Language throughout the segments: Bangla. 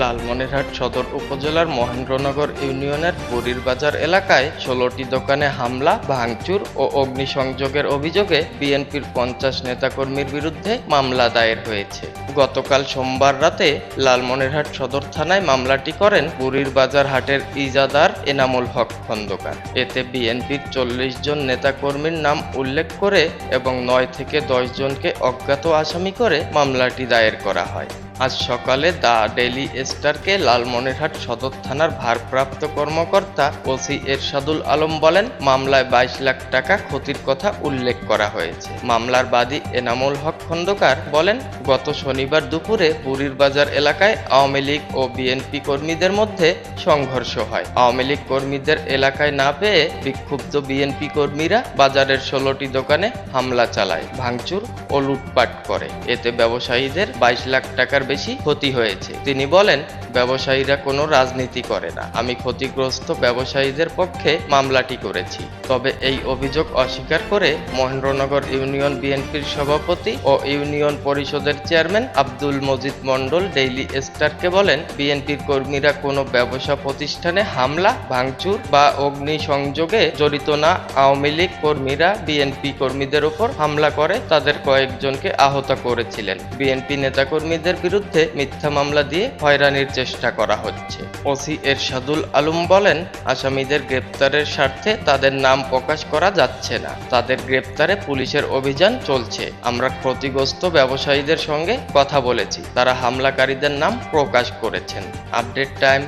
লালমনিরহাট সদর উপজেলার মহেন্দ্রনগর ইউনিয়নের বুড়ির বাজার এলাকায় ষোলোটি দোকানে হামলা, ভাঙচুর ও অগ্নিসংযোগের অভিযোগে বিএনপির পঞ্চাশ নেতাকর্মীর বিরুদ্ধে মামলা দায়ের হয়েছে। গতকাল সোমবার রাতে লালমনিরহাট সদর থানায় মামলাটি করেন বুড়ির বাজার হাটের ইজাদার এনামুল হক খন্দকার। এতে বিএনপির চল্লিশ জন নেতাকর্মীর নাম উল্লেখ করে এবং নয় থেকে দশ জনকে অজ্ঞাত আসামি করে মামলাটি দায়ের করা হয়। আজ সকালে দ্য ডেইলি স্টারকে লালমনিরহাট সদর থানার ভারপ্রাপ্ত কর্মকর্তা ওসি এরশাদুল আলম বলেন, মামলায় বাইশ লাখ টাকা ক্ষতির কথা উল্লেখ করা হয়েছে। মামলার বাদী এনামুল হক খন্দকার বলেন, গত শনিবার দুপুরে বুড়ির বাজার এলাকায় আওয়ামী লীগ ও বিএনপি কর্মীদের মধ্যে সংঘর্ষ হয়। আওয়ামী লীগ কর্মীদের এলাকায় না পেয়ে বিক্ষুব্ধ বিএনপি কর্মীরা বাজারের ষোলোটি দোকানে হামলা চালায়, ভাঙচুর ও লুটপাট করে। এতে ব্যবসায়ীদের বাইশ লাখ টাকার বেশি ক্ষতি হয়েছে। তিনি বলেন ব্যবসায়ীরা কোনো রাজনীতি করে না। আমি ক্ষতিগ্রস্ত ব্যবসায়ীদের পক্ষে মামলাটি করেছি। তবে এই অভিযোগ অস্বীকার করে মহেন্দ্রনগর ইউনিয়ন বিএনপির সভাপতি ও ইউনিয়ন পরিষদের চেয়ারম্যান আব্দুল মজিদ মণ্ডল ডেইলি স্টারকে বলেন, বিএনপির কর্মীরা কোনো ব্যবসা প্রতিষ্ঠানে হামলা, ভাঙচুর বা অগ্নি সংযোগে জড়িত না। আওয়ামী লীগ কর্মীরা বিএনপি কর্মীদের উপর হামলা করে, তাদের কয়েকজনকে আহত করেছিলেন। বিএনপি নেতাকর্মীদের বিরুদ্ধে মিথ্যা মামলা দিয়ে হয়রানির চেষ্টা করা হচ্ছে। ওসি এরশাদুল আলম বলেন, আসামিদের গ্রেপ্তারের স্বার্থে তাদের নাম প্রকাশ করা যাচ্ছে না। তাদের গ্রেপ্তারে পুলিশের অভিযান চলছে। আমরা ক্ষতিগ্রস্ত ব্যবসায়ীদের সঙ্গে কথা বলেছি। তারা হামলাকারীদের নাম প্রকাশ করেছেন। Update time,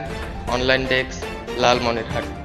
online desk, Lalmonirhat.